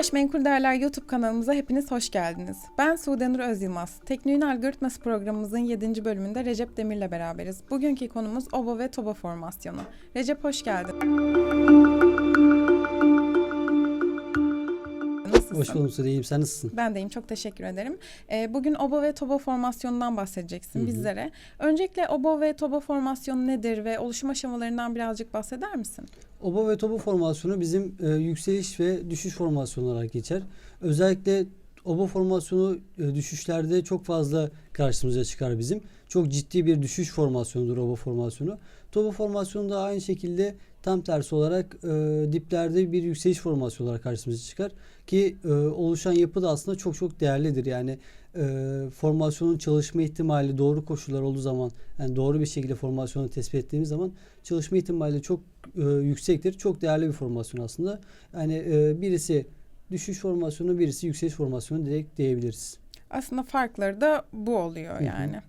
Akbaş Menkul Değerler YouTube kanalımıza hepiniz hoş geldiniz. Ben Sude Nur Özyılmaz. Tekniğin Algoritması programımızın 7. bölümünde Recep Demir'le beraberiz. Bugünkü konumuz OBO ve TOBO formasyonu. Recep hoş geldin. Hoş buldum Sude. İyiyim. Sen nasılsın? Ben deyim. Çok teşekkür ederim. Ee, bugün OBO ve TOBO formasyonundan bahsedeceksin Hı hı. bizlere. Öncelikle OBO ve TOBO formasyonu nedir ve oluşum aşamalarından birazcık bahseder misin? Obo ve tobo formasyonu bizim e, yükseliş ve düşüş formasyonu olarak geçer. Özellikle obo formasyonu e, düşüşlerde çok fazla karşımıza çıkar bizim. Çok ciddi bir düşüş formasyonudur obo formasyonu. Tobo formasyonu da aynı şekilde tam tersi olarak e, diplerde bir yükseliş formasyonu olarak karşımıza çıkar. Ki e, oluşan yapı da aslında çok çok değerlidir. Yani e, formasyonun çalışma ihtimali doğru koşullar olduğu zaman yani doğru bir şekilde formasyonu tespit ettiğimiz zaman çalışma ihtimali çok e, yüksektir. Çok değerli bir formasyon aslında. Yani e, birisi düşüş formasyonu, birisi yükseliş formasyonu direkt diyebiliriz. Aslında farkları da bu oluyor Hı hı. yani.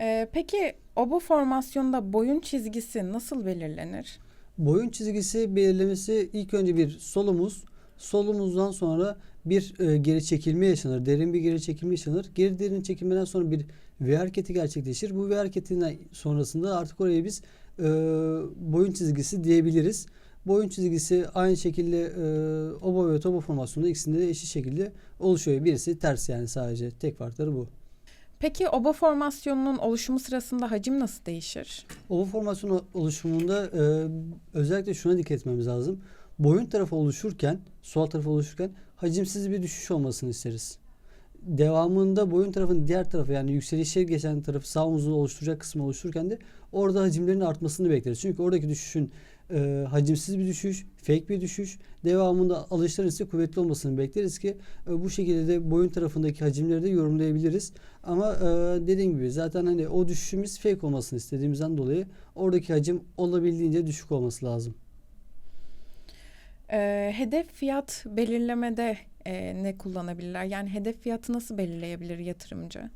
Ee, peki obo formasyonda boyun çizgisi nasıl belirlenir? Boyun çizgisi belirlemesi ilk önce bir solumuz, solumuzdan sonra bir e, geri çekilme yaşanır. Derin bir geri çekilme yaşanır. Geri derin çekilmeden sonra bir V hareketi gerçekleşir. Bu V hareketinden sonrasında artık oraya biz e, boyun çizgisi diyebiliriz. Boyun çizgisi aynı şekilde e, obo ve tobo formasyonunda ikisinde de eşit şekilde oluşuyor. Birisi ters yani sadece tek farkları bu. Peki obo formasyonunun oluşumu sırasında hacim nasıl değişir? Oval formasyon oluşumunda e, özellikle şuna dikkat etmemiz lazım. Boyun tarafı oluşurken, sol tarafı oluşurken hacimsiz bir düşüş olmasını isteriz. Devamında boyun tarafın diğer tarafı yani yükselişe geçen tarafı sağ omuzunu oluşturacak kısmı oluştururken de orada hacimlerin artmasını bekleriz. Çünkü oradaki düşüşün e, hacimsiz bir düşüş, fake bir düşüş, devamında alışların ise kuvvetli olmasını bekleriz ki e, bu şekilde de boyun tarafındaki hacimleri de yorumlayabiliriz. Ama e, dediğim gibi zaten hani o düşüşümüz fake olmasını istediğimizden dolayı oradaki hacim olabildiğince düşük olması lazım. Ee, hedef fiyat belirlemede e, ne kullanabilirler? Yani hedef fiyatı nasıl belirleyebilir yatırımcı?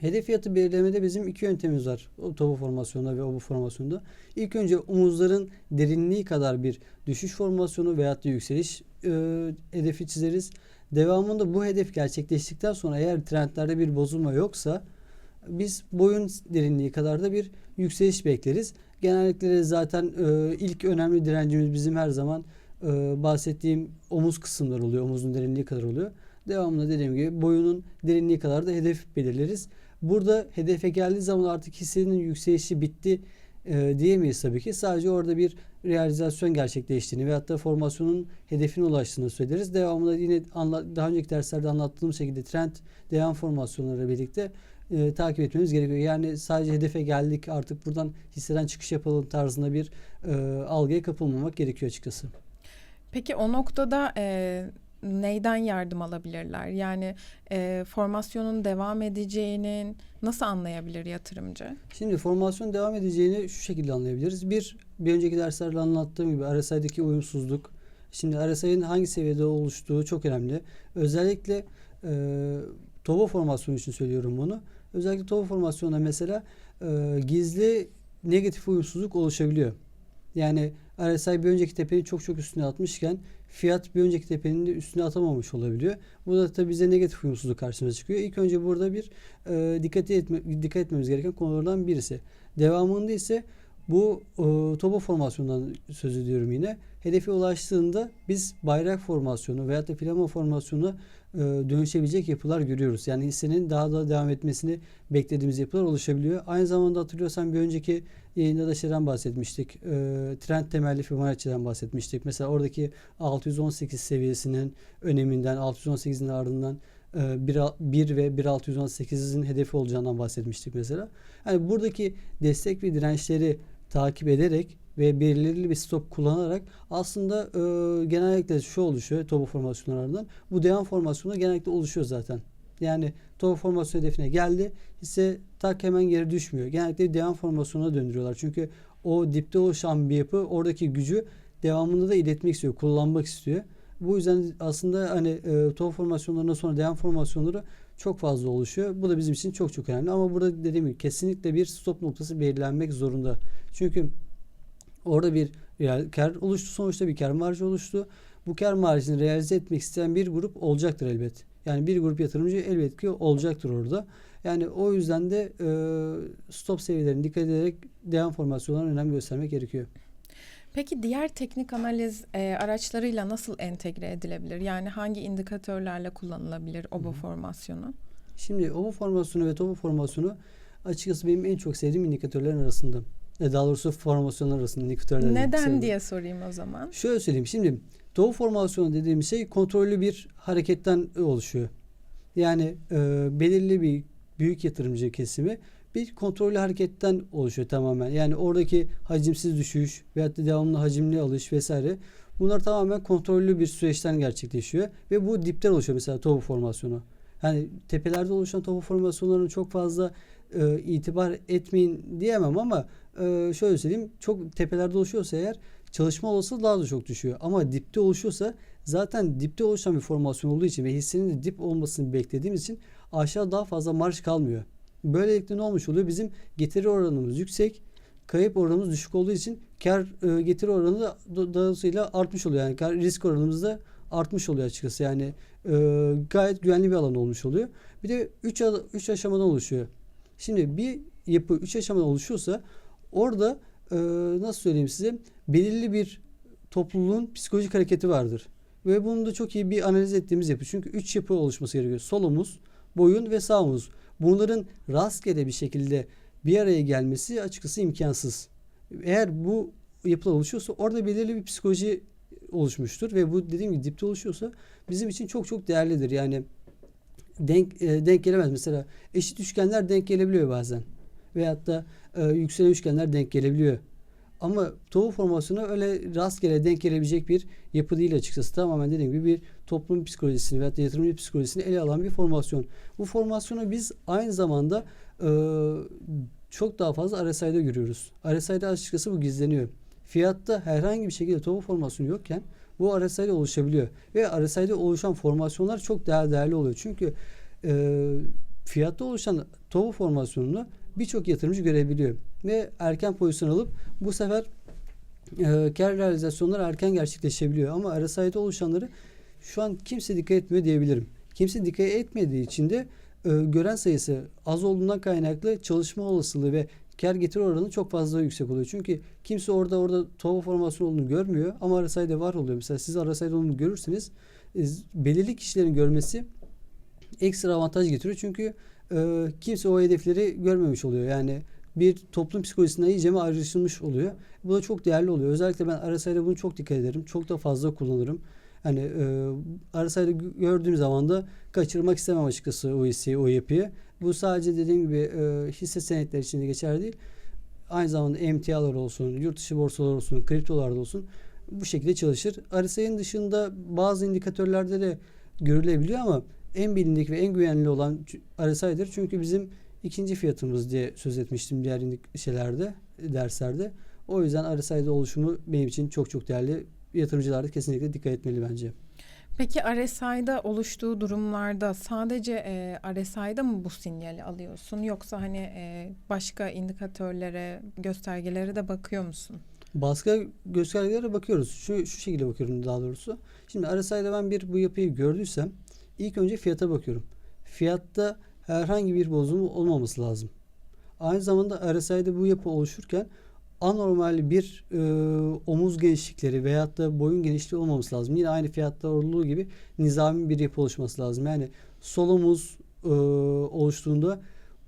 Hedef fiyatı belirlemede bizim iki yöntemimiz var. O topu formasyonunda ve obu formasyonunda. İlk önce omuzların derinliği kadar bir düşüş formasyonu veyahut da yükseliş e, hedefi çizeriz. Devamında bu hedef gerçekleştikten sonra eğer trendlerde bir bozulma yoksa biz boyun derinliği kadar da bir yükseliş bekleriz. Genellikle zaten e, ilk önemli direncimiz bizim her zaman e, bahsettiğim omuz kısımları oluyor. Omuzun derinliği kadar oluyor. Devamında dediğim gibi boyunun derinliği kadar da hedef belirleriz. Burada hedefe geldiği zaman artık hissenin yükselişi bitti e, diyemeyiz tabii ki. Sadece orada bir realizasyon gerçekleştiğini veyahut da formasyonun hedefine ulaştığını söyleriz. Devamında yine anla, daha önceki derslerde anlattığım şekilde trend devam formasyonları birlikte e, takip etmemiz gerekiyor. Yani sadece hedefe geldik artık buradan hisseden çıkış yapalım tarzında bir e, algıya kapılmamak gerekiyor açıkçası. Peki o noktada e, neyden yardım alabilirler? Yani e, formasyonun devam edeceğinin nasıl anlayabilir yatırımcı? Şimdi formasyon devam edeceğini şu şekilde anlayabiliriz. Bir, bir önceki derslerde anlattığım gibi RSI'deki uyumsuzluk. Şimdi RSI'nin hangi seviyede oluştuğu çok önemli. Özellikle e, TOBO formasyonu için söylüyorum bunu. Özellikle TOBO formasyonunda mesela e, gizli negatif uyumsuzluk oluşabiliyor. Yani RSI bir önceki tepenin çok çok üstüne atmışken fiyat bir önceki tepenin de üstüne atamamış olabiliyor. Bu da tabii bize negatif uyumsuzluk karşımıza çıkıyor. İlk önce burada bir e, dikkat, etme, dikkat etmemiz gereken konulardan birisi. Devamında ise bu e, toba formasyonundan söz ediyorum yine. Hedefe ulaştığında biz bayrak formasyonu veyahut da flama formasyonuna e, dönüşebilecek yapılar görüyoruz. Yani hissenin daha da devam etmesini beklediğimiz yapılar oluşabiliyor. Aynı zamanda hatırlıyorsan bir önceki yayında da şeyden bahsetmiştik. E, trend temelli Fibonacci'den bahsetmiştik. Mesela oradaki 618 seviyesinin öneminden, 618'in ardından e, 1, 1 ve 1.618'in hedefi olacağından bahsetmiştik mesela. Yani buradaki destek ve dirençleri takip ederek ve belirli bir stop kullanarak aslında e, genellikle şu oluşuyor topo formasyonlarından. Bu devam formasyonu genellikle oluşuyor zaten. Yani topo formasyon hedefine geldi. Hisse tak hemen geri düşmüyor. Genellikle devam formasyonuna döndürüyorlar. Çünkü o dipte oluşan bir yapı oradaki gücü devamında da iletmek istiyor, kullanmak istiyor. Bu yüzden aslında hani e, topo formasyonlarından sonra devam formasyonları çok fazla oluşuyor. Bu da bizim için çok çok önemli. Ama burada dediğim gibi kesinlikle bir stop noktası belirlenmek zorunda. Çünkü orada bir yani kar oluştu sonuçta bir kar marjı oluştu. bu kar marjını realize etmek isteyen bir grup olacaktır elbet. Yani bir grup yatırımcı elbet ki olacaktır orada. Yani o yüzden de e, stop seviyelerine dikkat ederek devam formasyonlarına önem göstermek gerekiyor. Peki diğer teknik analiz e, araçlarıyla nasıl entegre edilebilir? Yani hangi indikatörlerle kullanılabilir OBO formasyonu? Şimdi OVO formasyonu ve TOBO formasyonu açıkçası benim en çok sevdiğim indikatörlerin arasında. Daha doğrusu formasyonlar arasında indikatörler. Neden diye sorayım o zaman. Şöyle söyleyeyim. Şimdi TOBO formasyonu dediğimiz şey kontrollü bir hareketten oluşuyor. Yani e, belirli bir büyük yatırımcı kesimi bir kontrollü hareketten oluşuyor tamamen. Yani oradaki hacimsiz düşüş veyahut da devamlı hacimli alış vesaire bunlar tamamen kontrollü bir süreçten gerçekleşiyor ve bu dipten oluşuyor mesela topu formasyonu. Yani tepelerde oluşan topu formasyonlarına çok fazla e, itibar etmeyin diyemem ama e, şöyle söyleyeyim çok tepelerde oluşuyorsa eğer çalışma olasılığı daha da çok düşüyor. Ama dipte oluşuyorsa zaten dipte oluşan bir formasyon olduğu için ve hissenin de dip olmasını beklediğimiz için aşağı daha fazla marj kalmıyor. Böylelikle ne olmuş oluyor? Bizim getiri oranımız yüksek, kayıp oranımız düşük olduğu için kar e, getiri oranı da do- dolayısıyla artmış oluyor. Yani kar, risk oranımız da artmış oluyor açıkçası. Yani e, gayet güvenli bir alan olmuş oluyor. Bir de 3 3 aşamadan oluşuyor. Şimdi bir yapı 3 aşamadan oluşuyorsa orada e, nasıl söyleyeyim size belirli bir topluluğun psikolojik hareketi vardır. Ve bunu da çok iyi bir analiz ettiğimiz yapı. Çünkü 3 yapı oluşması gerekiyor. Sol omuz, boyun ve sağ. Bunların rastgele bir şekilde bir araya gelmesi açıkçası imkansız. Eğer bu yapılar oluşuyorsa orada belirli bir psikoloji oluşmuştur ve bu dediğim gibi dipte oluşuyorsa bizim için çok çok değerlidir. Yani denk e, denk gelemez mesela eşit üçgenler denk gelebiliyor bazen. Veyahut da e, yükselen üçgenler denk gelebiliyor. Ama tohum formasyonu öyle rastgele denk gelebilecek bir yapı değil açıkçası. Tamamen dediğim gibi bir toplum psikolojisini da yatırımcı psikolojisini ele alan bir formasyon. Bu formasyonu biz aynı zamanda e, çok daha fazla RSI'de görüyoruz. RSI'de açıkçası bu gizleniyor. Fiyatta herhangi bir şekilde tohum formasyonu yokken bu RSI'de oluşabiliyor. Ve RSI'de oluşan formasyonlar çok değer değerli oluyor. Çünkü e, fiyatta oluşan tohum formasyonunu birçok yatırımcı görebiliyor. Ve erken pozisyon alıp bu sefer e, kar realizasyonları erken gerçekleşebiliyor. Ama RSI'de oluşanları şu an kimse dikkat etmiyor diyebilirim. Kimse dikkat etmediği için de e, gören sayısı az olduğundan kaynaklı çalışma olasılığı ve kar getiri oranı çok fazla yüksek oluyor. Çünkü kimse orada orada TOVA formasyonu olduğunu görmüyor ama RSI'de var oluyor. Mesela siz RSI'de olduğunu görürseniz e, belirli kişilerin görmesi ekstra avantaj getiriyor. Çünkü e, kimse o hedefleri görmemiş oluyor. Yani bir toplum psikolojisinden iyice mi ayrışılmış oluyor. Bu da çok değerli oluyor. Özellikle ben RSI'de bunu çok dikkat ederim. Çok da fazla kullanırım. Hani e, RSI'de gördüğüm zaman da kaçırmak istemem açıkçası o hisseyi, o yapıyı. Bu sadece dediğim gibi e, hisse senetleri için de geçerli değil. Aynı zamanda emtialar olsun, yurt dışı borsalar olsun, kriptolarda olsun bu şekilde çalışır. RSI'nin dışında bazı indikatörlerde de görülebiliyor ama en bilindik ve en güvenli olan RSI'dir. Çünkü bizim ikinci fiyatımız diye söz etmiştim diğer şeylerde, derslerde. O yüzden RSI'de oluşumu benim için çok çok değerli. Yatırımcılar da kesinlikle dikkat etmeli bence. Peki RSI'da oluştuğu durumlarda sadece e, RSI'da mı bu sinyali alıyorsun yoksa hani e, başka indikatörlere, göstergelere de bakıyor musun? Başka göstergelere bakıyoruz. Şu, şu şekilde bakıyorum daha doğrusu. Şimdi RSI'de ben bir bu yapıyı gördüysem ilk önce fiyata bakıyorum. Fiyatta herhangi bir bozulma olmaması lazım. Aynı zamanda RSI'de bu yapı oluşurken anormal bir e, omuz genişlikleri veyahut da boyun genişliği olmaması lazım. Yine aynı fiyatta olduğu gibi nizami bir yapı oluşması lazım. Yani sol omuz e, oluştuğunda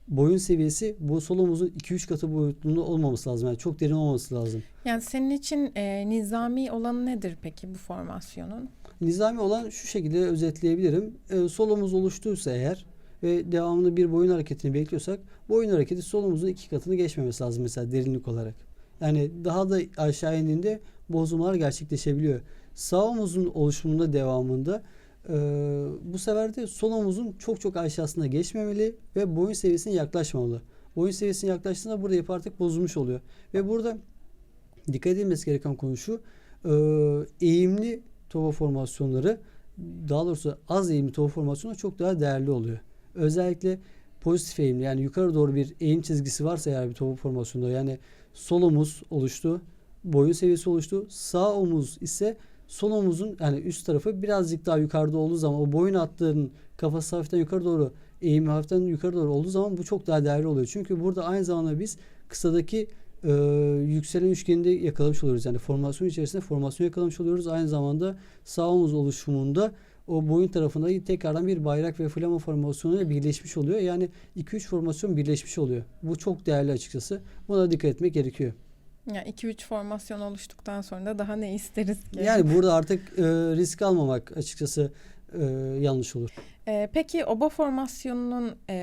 boyun seviyesi bu sol omuzun 2-3 katı boyutluğunda olmaması lazım. Yani çok derin olmaması lazım. Yani senin için e, nizami olanı nedir peki bu formasyonun? Nizami olan şu şekilde özetleyebilirim. E, sol omuz oluştuysa eğer ve devamlı bir boyun hareketini bekliyorsak boyun hareketi sol omuzun iki katını geçmemesi lazım mesela derinlik olarak. Yani daha da aşağı indiğinde bozulmalar gerçekleşebiliyor. Sağ omuzun oluşumunda devamında e, bu sefer de sol omuzun çok çok aşağısına geçmemeli ve boyun seviyesine yaklaşmamalı. Boyun seviyesine yaklaştığında burada yapı artık bozulmuş oluyor. Ve burada dikkat edilmesi gereken konu şu. E, eğimli tova formasyonları daha doğrusu az eğimli tova formasyonu çok daha değerli oluyor. Özellikle pozitif eğimli yani yukarı doğru bir eğim çizgisi varsa eğer bir tova formasyonunda yani sol omuz oluştu, boyun seviyesi oluştu. Sağ omuz ise sol omuzun yani üst tarafı birazcık daha yukarıda olduğu zaman o boyun hattının kafası hafiften yukarı doğru eğimi hafiften yukarı doğru olduğu zaman bu çok daha değerli oluyor. Çünkü burada aynı zamanda biz kısadaki e, yükselen üçgeni de yakalamış oluyoruz. Yani formasyon içerisinde formasyon yakalamış oluyoruz. Aynı zamanda sağ omuz oluşumunda o boyun tarafında tekrardan bir bayrak ve flama formasyonuyla birleşmiş oluyor. Yani 2-3 formasyon birleşmiş oluyor. Bu çok değerli açıkçası. Buna dikkat etmek gerekiyor. Yani 2-3 formasyon oluştuktan sonra da daha ne isteriz ki? Yani burada artık e, risk almamak açıkçası e, yanlış olur. Ee, peki oba formasyonunun e,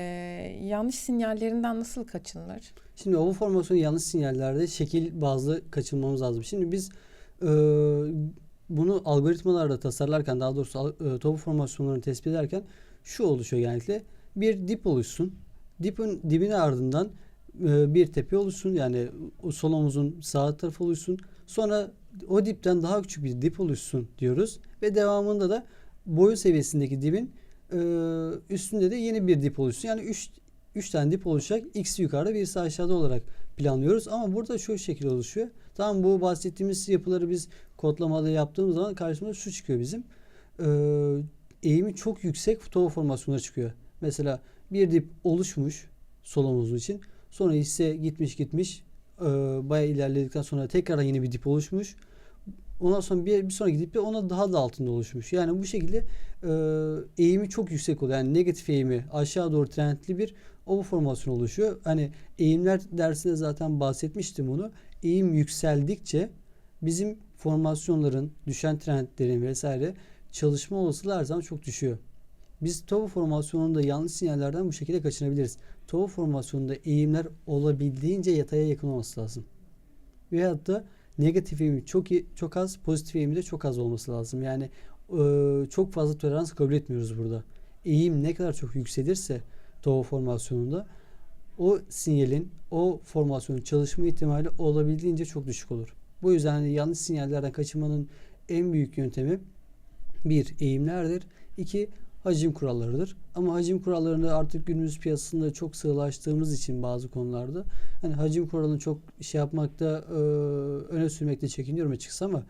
yanlış sinyallerinden nasıl kaçınılır? Şimdi ova formasyonu yanlış sinyallerde şekil bazlı kaçınmamız lazım. Şimdi biz e, bunu algoritmalarda tasarlarken daha doğrusu e, topu formasyonlarını tespit ederken şu oluşuyor genellikle. Bir dip oluşsun. Dipin dibine ardından e, bir tepe oluşsun. Yani sol omuzun sağ tarafı oluşsun. Sonra o dipten daha küçük bir dip oluşsun diyoruz. Ve devamında da boyun seviyesindeki dibin e, üstünde de yeni bir dip oluşsun. Yani 3 3 tane dip oluşacak. X'i yukarıda birisi aşağıda olarak planlıyoruz. Ama burada şu şekil oluşuyor. Tamam bu bahsettiğimiz yapıları biz kodlamada yaptığımız zaman karşımıza şu çıkıyor bizim. Ee, eğimi çok yüksek tova formasyonları çıkıyor. Mesela bir dip oluşmuş sol için. Sonra hisse gitmiş gitmiş. Ee, bayağı ilerledikten sonra tekrar yeni bir dip oluşmuş. Ondan sonra bir, bir sonraki dip ona daha da altında oluşmuş. Yani bu şekilde e, eğimi çok yüksek oluyor. Yani negatif eğimi aşağı doğru trendli bir ova formasyon oluşuyor. Hani eğimler dersinde zaten bahsetmiştim bunu. Eğim yükseldikçe bizim formasyonların, düşen trendlerin vesaire çalışma olasılığı her zaman çok düşüyor. Biz TOVA formasyonunda yanlış sinyallerden bu şekilde kaçınabiliriz. TOVA formasyonunda eğimler olabildiğince yataya yakın olması lazım. Veyahut da negatif eğimi çok iyi- çok az, pozitif eğimi de çok az olması lazım. Yani e, çok fazla tolerans kabul etmiyoruz burada. Eğim ne kadar çok yükselirse TOVA formasyonunda o sinyalin, o formasyonun çalışma ihtimali olabildiğince çok düşük olur. Bu yüzden hani yanlış sinyallerden kaçınmanın en büyük yöntemi bir eğimlerdir. iki hacim kurallarıdır. Ama hacim kurallarını artık günümüz piyasasında çok sığlaştığımız için bazı konularda hani hacim kuralını çok şey yapmakta e, öne sürmekte çekiniyorum açıkçası ama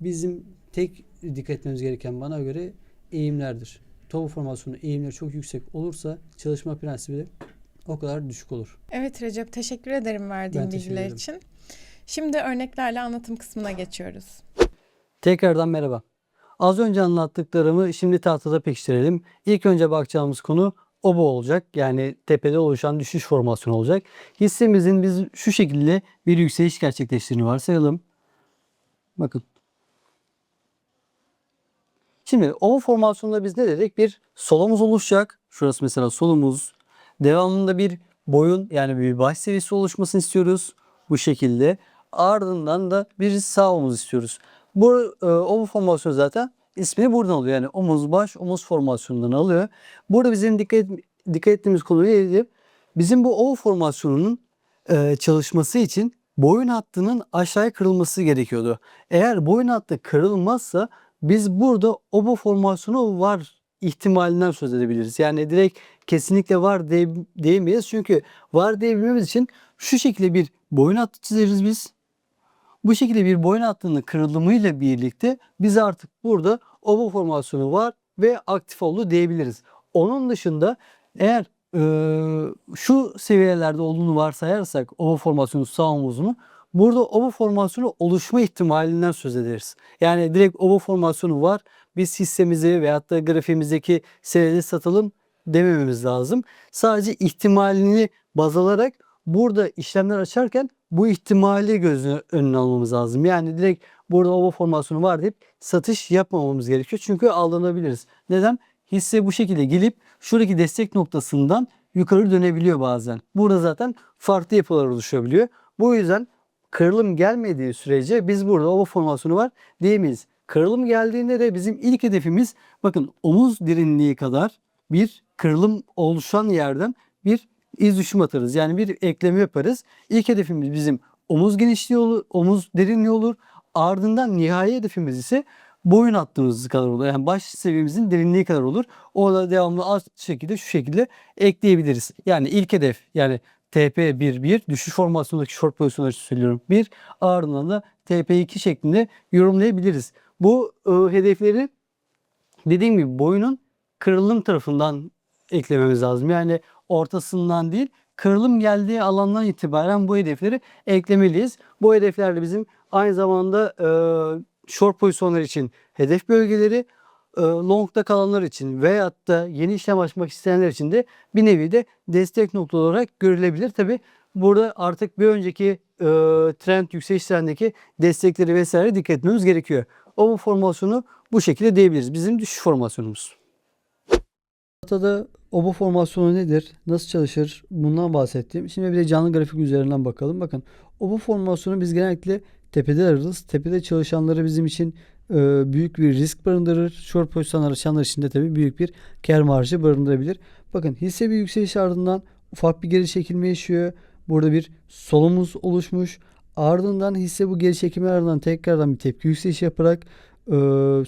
bizim tek dikkat etmemiz gereken bana göre eğimlerdir. TOVA formasyonu eğimleri çok yüksek olursa çalışma prensibi de o kadar düşük olur. Evet Recep teşekkür ederim verdiğin Ben bilgiler için. Şimdi örneklerle anlatım kısmına geçiyoruz. Tekrardan merhaba. Az önce anlattıklarımı şimdi tahtada pekiştirelim. İlk önce bakacağımız konu oba olacak. Yani tepede oluşan düşüş formasyonu olacak. Hissemizin biz şu şekilde bir yükseliş gerçekleştiğini varsayalım. Bakın. Şimdi oba formasyonunda biz ne dedik? Bir solumuz oluşacak. Şurası mesela solumuz. Devamında bir boyun yani bir baş seviyesi oluşmasını istiyoruz. Bu şekilde. Ardından da bir sağ omuz istiyoruz. Bu e, omuz formasyonu zaten ismini buradan alıyor. Yani omuz baş omuz formasyonundan alıyor. Burada bizim dikkat, dikkat ettiğimiz konu neydi? Bizim bu O formasyonunun e, çalışması için boyun hattının aşağıya kırılması gerekiyordu. Eğer boyun hattı kırılmazsa biz burada obo formasyonu var ihtimalinden söz edebiliriz. Yani direkt kesinlikle var diye, diyemeyiz. Çünkü var diyebilmemiz için şu şekilde bir boyun hattı çizeriz biz. Bu şekilde bir boyun hattının kırılımıyla birlikte biz artık burada obo formasyonu var ve aktif oldu diyebiliriz. Onun dışında eğer eee, şu seviyelerde olduğunu varsayarsak obo formasyonu sağ omuzunu burada obo formasyonu oluşma ihtimalinden söz ederiz. Yani direkt obo formasyonu var biz hissemizi veyahut da grafiğimizdeki senedi satalım demememiz lazım. Sadece ihtimalini baz alarak burada işlemler açarken bu ihtimali göz önüne almamız lazım. Yani direkt burada oba formasyonu var deyip satış yapmamamız gerekiyor. Çünkü aldanabiliriz. Neden? Hisse bu şekilde gelip şuradaki destek noktasından yukarı dönebiliyor bazen. Burada zaten farklı yapılar oluşabiliyor. Bu yüzden kırılım gelmediği sürece biz burada oba formasyonu var diyemeyiz. Kırılım geldiğinde de bizim ilk hedefimiz bakın omuz derinliği kadar bir kırılım oluşan yerden bir iz düşüm atarız. Yani bir ekleme yaparız. İlk hedefimiz bizim omuz genişliği olur, omuz derinliği olur. Ardından nihai hedefimiz ise boyun hattımız kadar olur. Yani baş seviyemizin derinliği kadar olur. O da devamlı az şekilde şu şekilde ekleyebiliriz. Yani ilk hedef yani TP11 düşüş formasyonundaki short pozisyonlar için söylüyorum. 1 ardından da TP2 şeklinde yorumlayabiliriz. Bu e, hedefleri dediğim gibi boyunun kırılım tarafından eklememiz lazım. Yani ortasından değil kırılım geldiği alandan itibaren bu hedefleri eklemeliyiz. Bu hedefler de bizim aynı zamanda e, short pozisyonlar için hedef bölgeleri, longda kalanlar için veyahut da yeni işlem açmak isteyenler için de bir nevi de destek nokta olarak görülebilir. Tabi burada artık bir önceki e, trend yükseliş trendindeki destekleri vesaire dikkat etmemiz gerekiyor. O formasyonu bu şekilde diyebiliriz. Bizim düşüş formasyonumuz. Datada obo formasyonu nedir? Nasıl çalışır? Bundan bahsettim. Şimdi bir de canlı grafik üzerinden bakalım. Bakın obo formasyonu biz genellikle tepede ararız. Tepede çalışanları bizim için e, büyük bir risk barındırır. Short pozisyon araçanlar için de tabii büyük bir kar marjı barındırabilir. Bakın hisse bir yükseliş ardından ufak bir geri çekilme yaşıyor. Burada bir solumuz oluşmuş. Ardından hisse bu geri çekilme ardından tekrardan bir tepki yükseliş yaparak e,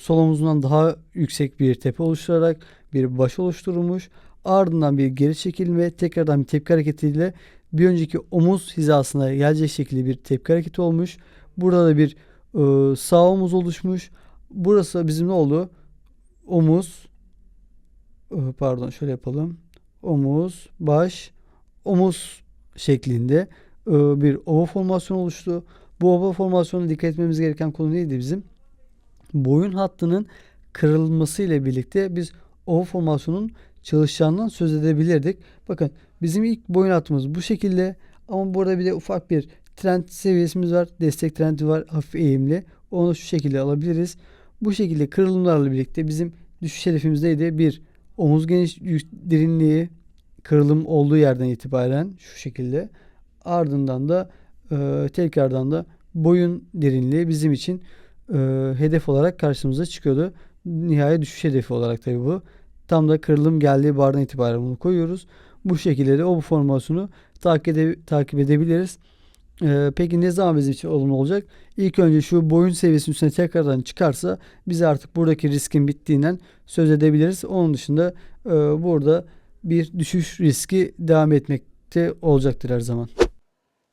sol omuzundan daha yüksek bir tepe oluşturarak bir baş oluşturulmuş. Ardından bir geri çekilme, tekrardan bir tepki hareketiyle bir önceki omuz hizasına gelecek şekilde bir tepki hareketi olmuş. Burada da bir e, sağ omuz oluşmuş. Burası bizim ne oldu? Omuz e, pardon şöyle yapalım. Omuz, baş, omuz şeklinde e, bir ova formasyon oluştu. Bu ova formasyonuna dikkat etmemiz gereken konu neydi bizim? Boyun hattının kırılması ile birlikte biz ova formasyonun çalışacağından söz edebilirdik. Bakın bizim ilk boyun hattımız bu şekilde ama burada bir de ufak bir trend seviyesimiz var. Destek trendi var hafif eğimli. Onu şu şekilde alabiliriz. Bu şekilde kırılımlarla birlikte bizim düşüş hedefimiz neydi? Bir omuz geniş derinliği kırılım olduğu yerden itibaren şu şekilde. Ardından da e, tekrardan da boyun derinliği bizim için e, hedef olarak karşımıza çıkıyordu. Nihayet düşüş hedefi olarak tabii bu. Tam da kırılım geldiği bardan itibaren bunu koyuyoruz. Bu şekilde de o bu formasyonu takip, ede- takip edebiliriz. Ee, peki ne zaman bizim için olumlu olacak? İlk önce şu boyun seviyesinin üstüne tekrardan çıkarsa biz artık buradaki riskin bittiğinden söz edebiliriz. Onun dışında e, burada bir düşüş riski devam etmekte olacaktır her zaman.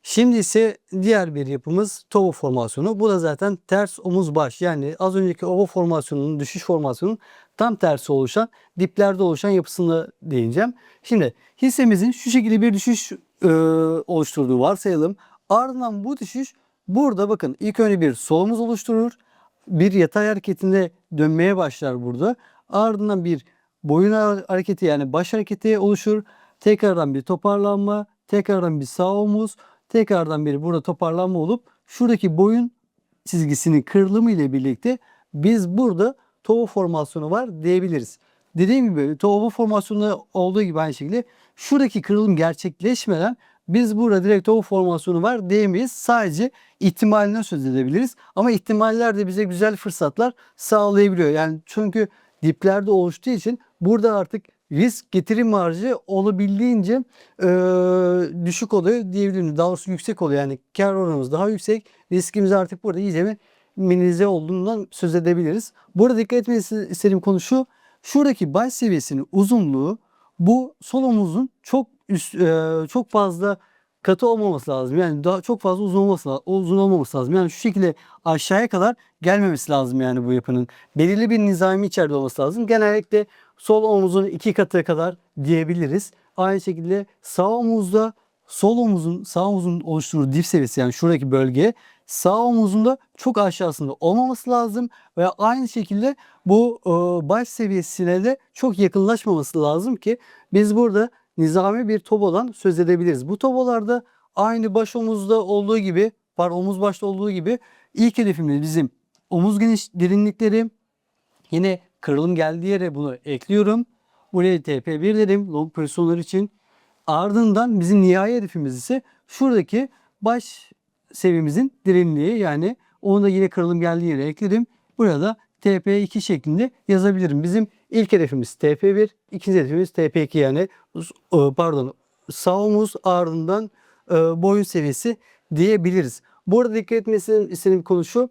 Şimdi ise diğer bir yapımız tobo formasyonu. Bu da zaten ters omuz baş. Yani az önceki ovo formasyonunun, düşüş formasyonunun tam tersi oluşan, diplerde oluşan yapısını değineceğim. Şimdi hissemizin şu şekilde bir düşüş e, oluşturduğu varsayalım. Ardından bu düşüş burada bakın ilk önce bir solumuz oluşturur. Bir yatay hareketinde dönmeye başlar burada. Ardından bir boyun hareketi yani baş hareketi oluşur. Tekrardan bir toparlanma, tekrardan bir sağ omuz, tekrardan bir burada toparlanma olup şuradaki boyun çizgisinin kırılımı ile birlikte biz burada tovo formasyonu var diyebiliriz. Dediğim gibi tovo formasyonunda olduğu gibi aynı şekilde şuradaki kırılım gerçekleşmeden biz burada direkt tovo formasyonu var diyemeyiz. Sadece ihtimalinden söz edebiliriz. Ama ihtimaller de bize güzel fırsatlar sağlayabiliyor. Yani çünkü diplerde oluştuğu için burada artık risk getiri marjı olabildiğince e, düşük oluyor diyebilirim. Daha doğrusu yüksek oluyor. Yani kar oranımız daha yüksek. Riskimiz artık burada iyice bir minimize olduğundan söz edebiliriz. Burada dikkat etmenizi istediğim konu şu. Şuradaki baş seviyesinin uzunluğu bu sol omuzun çok üst, e, çok fazla katı olmaması lazım. Yani daha çok fazla uzun olması la- uzun olmaması lazım. Yani şu şekilde aşağıya kadar gelmemesi lazım yani bu yapının. Belirli bir nizami içeride olması lazım. Genellikle sol omuzun iki katı kadar diyebiliriz. Aynı şekilde sağ omuzda sol omuzun sağ omuzun oluşturduğu dip seviyesi yani şuradaki bölge sağ omuzunda çok aşağısında olmaması lazım ve aynı şekilde bu e, baş seviyesine de çok yakınlaşmaması lazım ki biz burada nizami bir tobodan söz edebiliriz. Bu tobolarda aynı baş omuzda olduğu gibi, var omuz başta olduğu gibi ilk hedefimiz bizim omuz geniş derinlikleri. Yine kırılım geldiği yere bunu ekliyorum. Buraya TP1 dedim long pozisyonlar için. Ardından bizim nihai hedefimiz ise şuradaki baş seviyemizin derinliği yani onu da yine kırılım geldiği yere ekledim. Buraya da TP2 şeklinde yazabilirim. Bizim ilk hedefimiz TP1, ikinci hedefimiz TP2 yani e, pardon sağ omuz ardından e, boyun seviyesi diyebiliriz. Bu arada dikkat etmesini istediğim konu şu.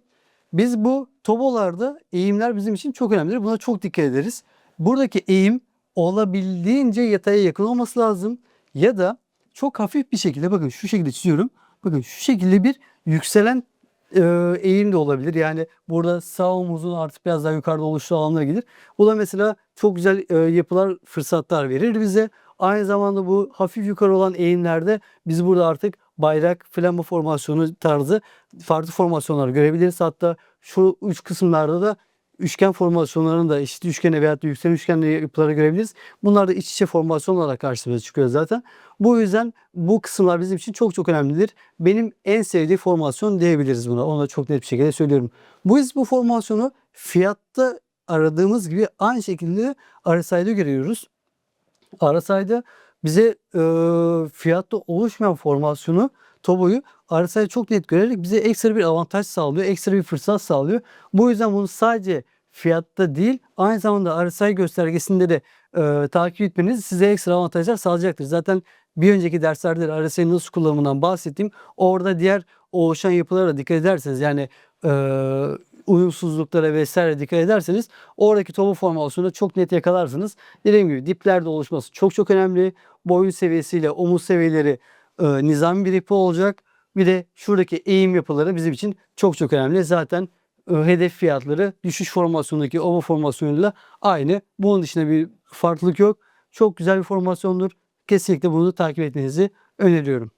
Biz bu tobolarda eğimler bizim için çok önemlidir. Buna çok dikkat ederiz. Buradaki eğim olabildiğince yataya yakın olması lazım. Ya da çok hafif bir şekilde bakın şu şekilde çiziyorum. Bakın şu şekilde bir yükselen e, eğim de olabilir. Yani burada sağ omuzun artık biraz daha yukarıda oluştuğu alanlara gelir. Bu da mesela çok güzel e, yapılar, fırsatlar verir bize. Aynı zamanda bu hafif yukarı olan eğimlerde biz burada artık bayrak, flama formasyonu tarzı farklı formasyonlar görebiliriz. Hatta şu üç kısımlarda da üçgen formasyonlarını da eşit üçgene veya da yükselen üçgenli yapıları görebiliriz. Bunlar da iç içe formasyon olarak karşımıza çıkıyor zaten. Bu yüzden bu kısımlar bizim için çok çok önemlidir. Benim en sevdiğim formasyon diyebiliriz buna. Onu da çok net bir şekilde söylüyorum. Bu biz bu formasyonu fiyatta aradığımız gibi aynı şekilde RSI'de görüyoruz. RSI'de bize e, fiyatta oluşmayan formasyonu TOBO'yu RSI'de çok net görerek bize ekstra bir avantaj sağlıyor. Ekstra bir fırsat sağlıyor. Bu yüzden bunu sadece fiyatta değil aynı zamanda RSI göstergesinde de e, takip etmeniz size ekstra avantajlar sağlayacaktır. Zaten bir önceki derslerde de RSI'nin nasıl kullanımından bahsettim. Orada diğer oluşan yapılara dikkat ederseniz yani e, uyumsuzluklara vesaire dikkat ederseniz oradaki topu formasyonunu çok net yakalarsınız. Dediğim gibi diplerde oluşması çok çok önemli. Boyun seviyesiyle omuz seviyeleri e, nizami bir yapı olacak. Bir de şuradaki eğim yapıları bizim için çok çok önemli. Zaten hedef fiyatları düşüş formasyonundaki ova formasyonuyla aynı. Bunun dışında bir farklılık yok. Çok güzel bir formasyondur. Kesinlikle bunu takip etmenizi öneriyorum.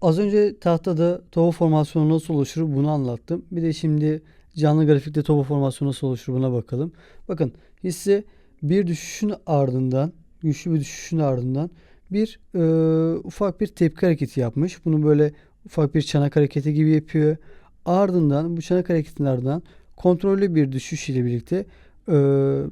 Az önce tahtada toba formasyonu nasıl oluşur bunu anlattım. Bir de şimdi canlı grafikte toba formasyonu nasıl oluşur buna bakalım. Bakın hisse bir düşüşün ardından güçlü bir düşüşün ardından bir e, ufak bir tepki hareketi yapmış. Bunu böyle ufak bir çanak hareketi gibi yapıyor. Ardından bu çanak hareketinin ardından kontrollü bir düşüş ile birlikte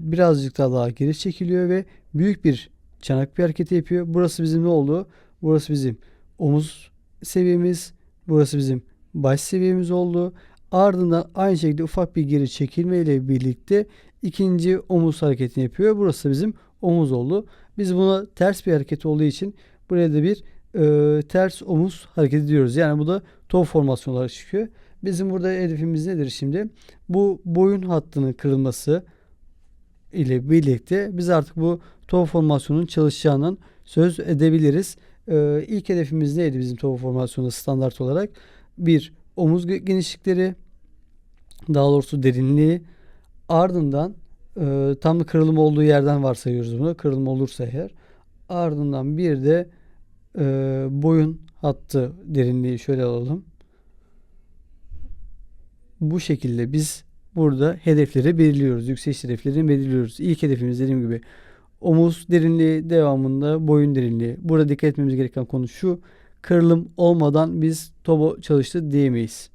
birazcık daha, daha geri çekiliyor ve büyük bir çanak bir hareketi yapıyor. Burası bizim ne oldu? Burası bizim omuz seviyemiz. Burası bizim baş seviyemiz oldu. Ardından aynı şekilde ufak bir geri çekilme ile birlikte ikinci omuz hareketini yapıyor. Burası bizim omuz oldu. Biz buna ters bir hareket olduğu için buraya da bir e, ters omuz hareketi diyoruz. Yani bu da top formasyon olarak çıkıyor. Bizim burada hedefimiz nedir şimdi? Bu boyun hattının kırılması ile birlikte biz artık bu top formasyonun çalışacağından söz edebiliriz. Ee, ilk hedefimiz neydi bizim top formasyonu standart olarak? Bir omuz ge- genişlikleri, daha doğrusu derinliği, ardından e, tam kırılım olduğu yerden varsayıyoruz bunu. Kırılım olursa eğer. Ardından bir de e, boyun hattı derinliği şöyle alalım. Bu şekilde biz burada hedefleri belirliyoruz. Yükseliş hedeflerini belirliyoruz. İlk hedefimiz dediğim gibi omuz derinliği devamında boyun derinliği. Burada dikkat etmemiz gereken konu şu. Kırılım olmadan biz tobo çalıştı diyemeyiz.